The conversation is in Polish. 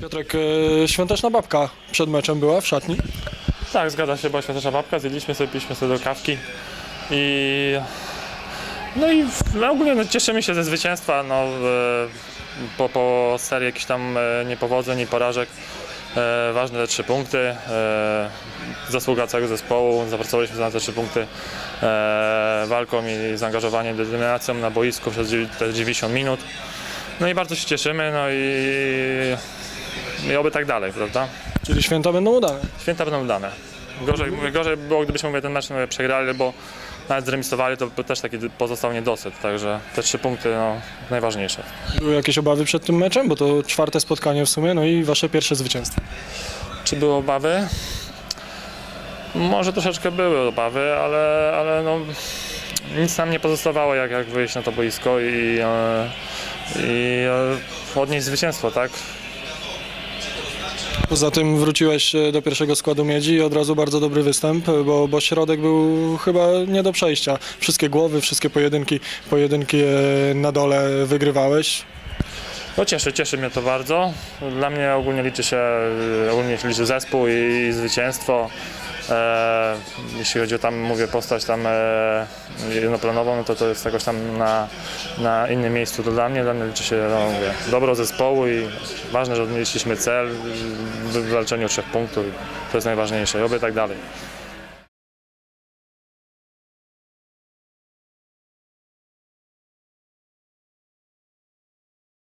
Piotrek, e, świąteczna babka przed meczem była w szatni. Tak, zgadza się, była świąteczna babka, zjedliśmy sobie, piliśmy sobie do kawki i no i no ogólnie no, cieszymy się ze zwycięstwa, no, e, po, po serii jakichś tam e, niepowodzeń i porażek. E, ważne te trzy punkty, e, zasługa całego zespołu, zapracowaliśmy na te trzy punkty e, walką i zaangażowaniem, determinacją na boisku przez te 90 minut. No i bardzo się cieszymy, no i, i oby tak dalej, prawda? Czyli święta będą udane. Święta będą dane. Gorzej, mówię, gorzej by było, gdybyśmy mówię, ten mecz mówię, przegrali, bo nawet zremisowali, to też taki pozostał niedosyt. Także te trzy punkty no, najważniejsze. Były jakieś obawy przed tym meczem, bo to czwarte spotkanie w sumie, no i wasze pierwsze zwycięstwo. Czy były obawy? Może troszeczkę były obawy, ale, ale no, nic nam nie pozostawało jak, jak wyjść na to boisko i, e, i e, odnieść zwycięstwo, tak? Poza tym wróciłeś e, do pierwszego składu Miedzi i od razu bardzo dobry występ, bo, bo środek był chyba nie do przejścia. Wszystkie głowy, wszystkie pojedynki, pojedynki e, na dole wygrywałeś. No cieszy, cieszy mnie to bardzo. Dla mnie ogólnie liczy się, ogólnie liczy zespół i, i zwycięstwo. E, jeśli chodzi o tam, mówię, postać tam e, jednoplanową, no to to jest jakoś tam na, na innym miejscu to dla mnie. Dla mnie liczy się, no mówię, dobro zespołu i ważne, że odnieśliśmy cel w wywalczeniu trzech punktów. To jest najważniejsze i oby tak dalej.